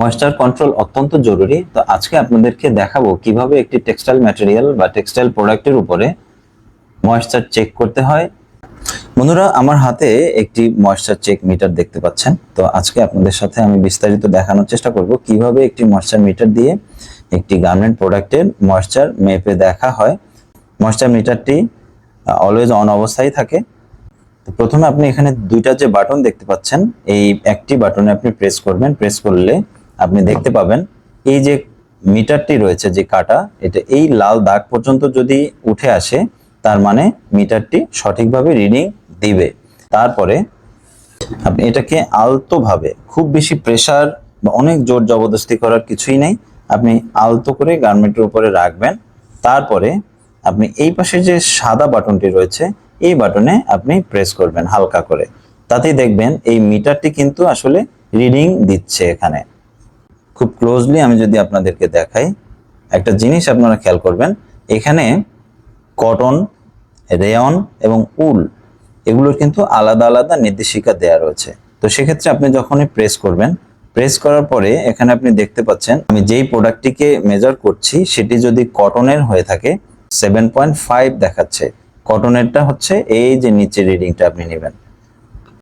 Moisture control অত্যন্ত জরুরি। তো আজকে আপনাদেরকে দেখাবো কীভাবে একটি টেক্সটাইল ম্যাটেরিয়াল বা টেক্সটাইল প্রোডাক্টের উপরে ময়েশ্চার চেক করতে হয়। বন্ধুরা, আমার হাতে একটি ময়েশ্চার চেক মিটার দেখতে পাচ্ছেন। তো আজকে আপনাদের সাথে আমি বিস্তারিত দেখানোর চেষ্টা করব কীভাবে একটি ময়েশ্চার মিটার দিয়ে একটি গার্মেন্ট প্রোডাক্টের ময়েশ্চার মেপে দেখা হয়। ময়েশ্চার মিটারটি অলওয়েজ অন অবস্থায় থাকে। তো প্রথমে আপনি এখানে দুইটা যে বাটন দেখতে পাচ্ছেন, এই একটি বাটনে আপনি প্রেস করবেন। প্রেস করলে আপনি দেখতে পাবেন। এই যে মিটারটি রয়েছে যে কাটা, এটা এই লাল দাগ পর্যন্ত যদি উঠে আসে, তার মানে মিটারটি সঠিকভাবে রিডিং দিবে। তারপরে আপনি এটাকে আলতোভাবে, খুব বেশি প্রেসার বা অনেক জোর জবরদস্তি করার কিছুই নেই। আপনি আলতো করে গার্মেন্টের উপরে রাখবেন। তারপরে আপনি এই পাশে যে সাদা বাটনটি রয়েছে, এই বাটনে আপনি প্রেস করবেন হালকা করে। তাতেই দেখবেন এই মিটারটি কিন্তু আসলে রিডিং দিচ্ছে এখানে। খুব ক্লোজলি আমি যদি আপনাদেরকে দেখাই, একটা জিনিস আপনারা খেয়াল করবেন, এখানে কটন রেয়ন এবং উল এগুলোর কিন্তু আলাদা আলাদা নির্দেশিকা দেওয়া রয়েছে। তো সেক্ষেত্রে আপনি যখনই প্রেস করবেন প্রেস করার পরে এখানে আপনি দেখতে পাচ্ছেন, আমি যেই প্রোডাক্টটিকে মেজার করছি, সেটি যদি কটনের হয়ে থাকে সেভেন পয়েন্ট ফাইভ দেখাচ্ছে। কটনেরটা হচ্ছে এই যে নিচে রিডিংটা আপনি নেবেন।